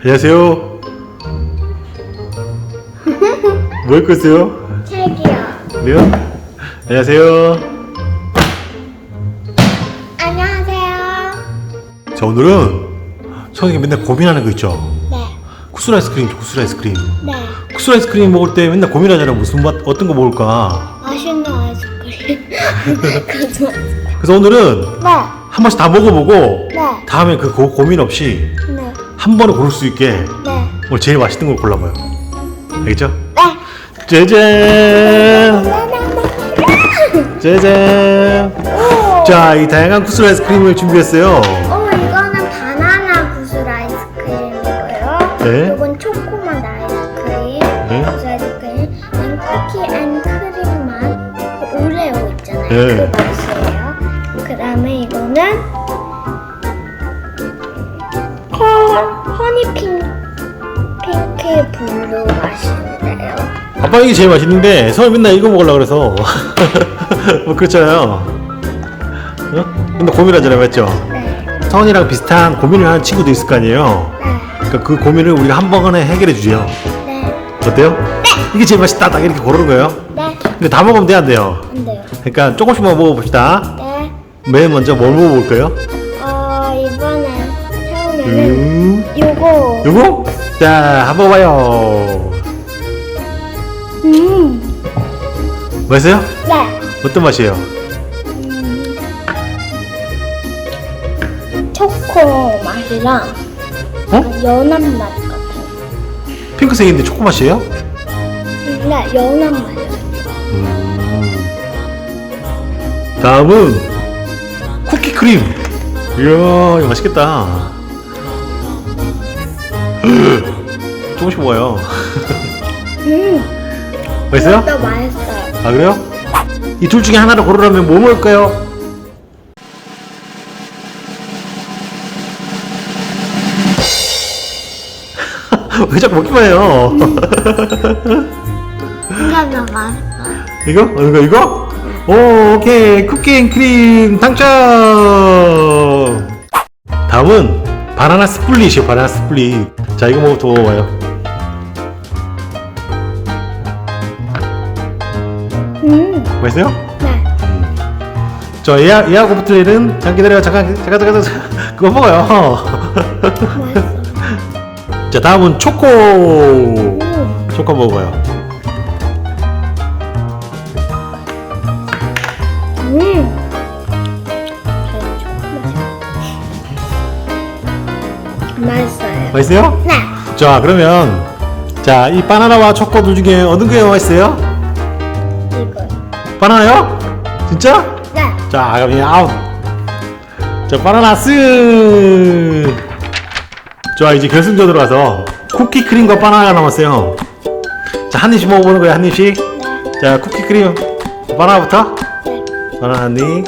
안녕하세요. 뭐 읽고 있어요? 책이요. 그래요? 안녕하세요. 안녕하세요. 자, 오늘은 성이가 맨날 고민하는 거 있죠? 네. 쿠스 아이스크림, 쿠스 아이스크림. 네. 쿠스 아이스크림 먹을 때 맨날 고민하잖아. 무슨 맛, 어떤 거 먹을까? 맛있는 아이스크림. 그래서 오늘은 네. 한 번씩 다 먹어보고 네. 다음에 그 고, 고민 없이 네. 한 번에 고를 수 있게 네. 오늘 제일 맛있는 걸 골라봐요. 알겠죠? 네. 짜잔! 짜잔! 오. 자, 이 다양한 쿠스 아이스크림을 준비했어요. 어, 이거는 바나나 구슬 아이스크림이고요. 네. 이건 초코맛 아이스크림. 네. 구슬 아이스크림. 이건 쿠키 앤 크림 맛. 그 오레오 있잖아요. 네. 그. 그 다음에 이거는 허, 허니핑 핑크 블루 맛인데요. 아빠 이게 제일 맛있는데 성이 맨날 이거 먹으려고 그래서 뭐 그렇잖아요. 어? 맨날 고민하잖아요, 맞죠? 네. 성원이랑 비슷한 고민을 하는 친구도 있을 거 아니에요. 네. 그러니까 그 고민을 우리가 한 번에 해결해 주죠. 네. 어때요? 이게 제일 맛있다, 딱 이렇게 고르는 거예요. 네. 근데 다 먹으면 돼, 안 돼요? 안 돼요. 그러니까 조금씩만 먹어봅시다. 네. 맨 먼저 뭘 먹어볼까요? 어, 이번에 처음에는 음, 요거. 요거? 자, 한번 봐요. 음. 맛있어요? 네. 어떤 맛이에요? 음. 초코 맛이랑 어? 연한 맛 같아요. 핑크색인데 초코 맛이에요? 네, 연한 맛이요. 음. 다음은 쿠키 크림. 이야, 이거 맛있겠다. 조금씩 먹어요. 음. 맛있어요? 맛있어요. 아 그래요? 이 둘 중에 하나를 고르라면 뭐 먹을까요? 왜 자꾸 먹기만 해요? 이거 더 맛있어요. 이거? 어, 이거 이거? 오 오케이 쿠키앤크림 당첨 다음은 바나나 스플릿이요 바나나 스플릿 자 이거 먹어 먹어봐요 음. 맛있어요? 네. 저 에아, 에아 고프트레는 잠깐 기다려 잠깐 잠깐 잠깐 잠깐 그거 먹어요 맛있어. 자 다음은 초코 음. 초코 먹어봐요 맛있어요. 네. 자 그러면 자 이 바나나와 초코 둘 중에 어느 게 맛있어요? 이거. 바나나요? 진짜? 네. 자 그럼 이 아웃 자 바나나 쓰 자, 이제 결승전으로 가서 쿠키 크림과 바나나가 남았어요 자 한 입씩 먹어보는 거예요 한 입씩 네. 자 쿠키 크림 바나나부터 네. 바나나 한입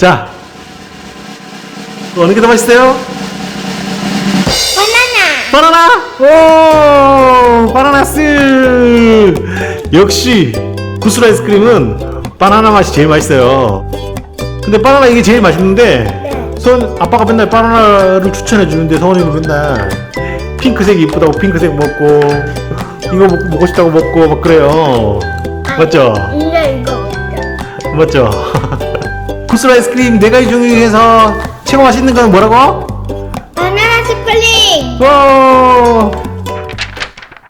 자 어느 게 더 맛있어요? 바나나. 바나나! 오! 바나나스! 역시 구슬 아이스크림은 바나나 맛이 제일 맛있어요. 근데 바나나 이게 제일 맛있는데 네. 선 아빠가 맨날 바나나를 추천해 주는데 서원이는 맨날 핑크색이 이쁘다고 핑크색 먹고 이거 먹, 먹고 싶다고 먹고 막 그래요. 맞죠? 이거 먹자. 맞죠? 구슬 아이스크림 네 가지 중에서 최고 맛있는 건 뭐라고? 바나나 스플링. 와!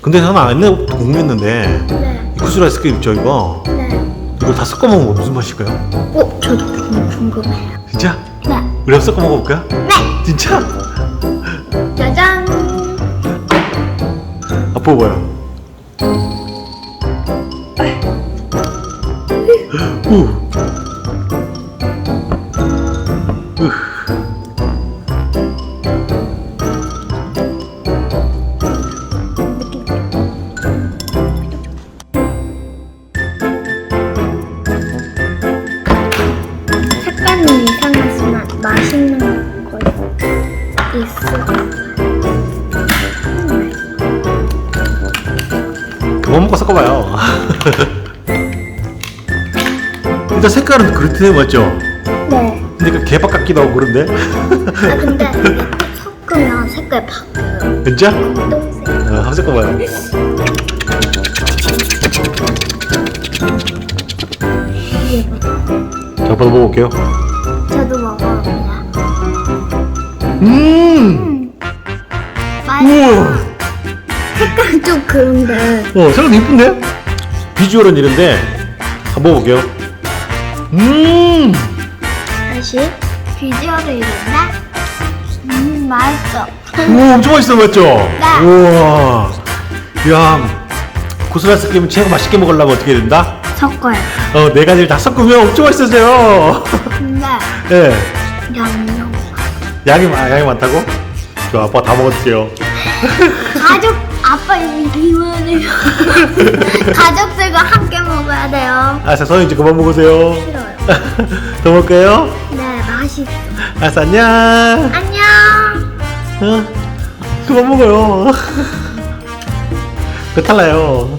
근데 저는 안 내- 궁금했는데 네. 이 구슬 아이스크림 있죠 이거 네. 이거 다 섞어 먹으면 무슨 맛일까요? 어, 저도 좀 궁금해요. 진짜? 네. 우리 한번 섞어 먹어볼까요? 네. 진짜? 짜잔. 아빠 봐요 우. 맛있는 거 있어. 그거 먹고 섞어 섞어봐요. 일단 색깔은 그렇대 맞죠? 네. 근데 그 개밥 같기도 하고 그런데. 아 근데 섞으면 색깔 바뀌어요. 진짜? 동색. 어, 한번 섞어봐요. 자, 한번 먹어볼게요. 음! 맛있어. 우와! 색깔 좀 그런데. 어, 생각도 이쁜데? 비주얼은 이런데, 한번 먹어볼게요. 음! 다시 비주얼을 이런데. 음 맛있어. 우와, 엄청 맛있어, 맞죠? 네. 우와. 야, 고스란스 게임 최고 맛있게 먹으려면 어떻게 해야 된다? 섞어요. 어, 네 가지를 다 섞으면 엄청 맛있어져요. 근데 예. 양념. 양이, 많- 양이 많다고? 저 아빠 다 먹어줄게요. 가족 아빠 이거는 가족들과 함께 먹어야 돼요. 알았어, 선생님 이제 그만 먹으세요. 싫어요. 더 먹을까요? 네 맛있어. 알았어, 안녕. 안녕. 어? 그만 먹어요. 배탈 나요.